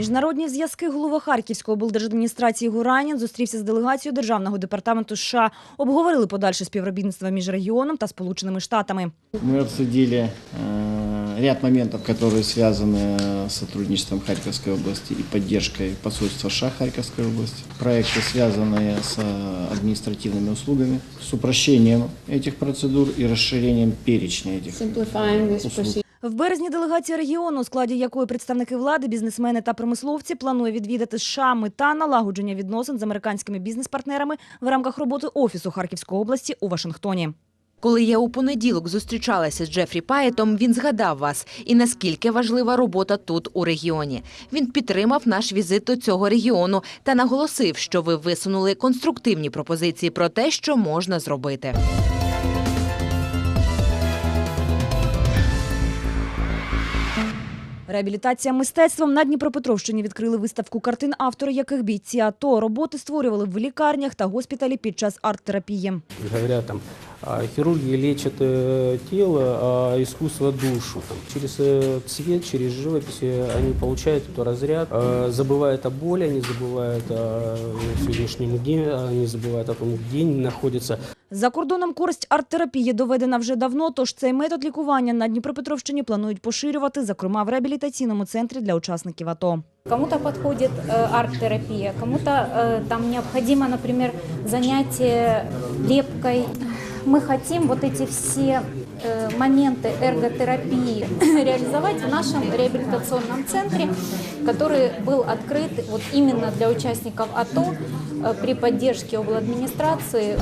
Міжнародні зв'язки голова Харківської облдержадміністрації Гуранін зустрівся з делегацією Державного департаменту США. Обговорили подальше співробітництво між регіоном та Сполученими Штатами. Мы обсудили э, ряд моментов, которые связаны с сотрудничеством Харьковской области и поддержкой посольства США Харьковской области. Проекты, связанные с э, административными услугами, с упрощением этих процедур и расширением перечня этих simplifying this услуг. В березні делегація регіону, у складі якої представники влади, бізнесмени та промисловці, планує відвідати США мета налагодження відносин з американськими бізнес-партнерами в рамках роботи офісу Харківської області у Вашингтоні. Коли я у понеділок зустрічалася з Джефрі Паєтом, він згадав вас і наскільки важлива робота тут у регіоні. Він підтримав наш візит до цього регіону та наголосив, що ви висунули конструктивні пропозиції про те, що можна зробити. Реабілітація мистецтвом на Дніпропетровщині відкрили виставку картин, автори яких бійці АТО. Роботи створювали в лікарнях та госпіталі під час арт-терапії. Говорят, там, а, хирурги лечат э, тело, а искусство душу. Там, через э, цвет, через живопись э, они получают этот разряд, э, забывают о боли, они забывают о сегодняшнем дне, они забывают о том, где они находятся. За кордоном користь арт-терапії доведена вже давно, тож цей метод лікування на Дніпропетровщині планують поширювати, зокрема в реабілітаційному центрі для учасників АТО. Кому-то подходит э, арт-терапия, кому-то э, там необходимо, например, занятие лепкой. Мы хотим вот эти все э, моменты эрготерапии реализовать в нашем реабилитационном центре, который был открыт вот именно для участников АТО э, при поддержке обладминистрации.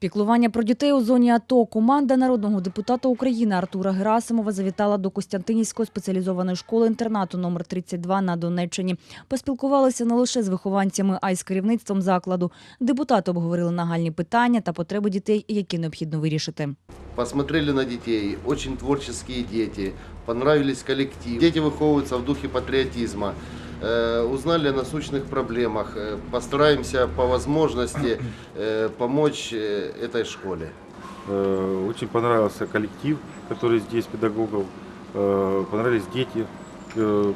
Піклування про дітей у зоні АТО команда народного депутата України Артура Герасимова завітала до Костянтинівської спеціалізованої школи-інтернату номер 32 на Донеччині. Поспілкувалися не лише з вихованцями, а й з керівництвом закладу. Депутати обговорили нагальні питання та потреби дітей, які необхідно вирішити. Посмотрели на детей, очень творческие дети, понравились коллектив. Дети выховываются в духе патриотизма, Э, узнали о насущных проблемах, Э, постараемся по возможности э, помочь э, этой школе. Э, Очень понравился коллектив, который здесь педагогов. Э, Понравились дети,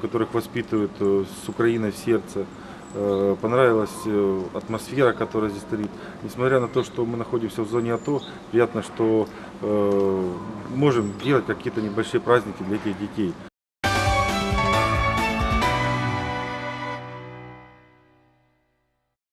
которых воспитывают с Украиной в сердце. Э, Понравилась э, атмосфера, которая здесь стоит. Несмотря на то, что мы находимся в зоне АТО, приятно, что э, можем делать какие-то небольшие праздники для этих детей.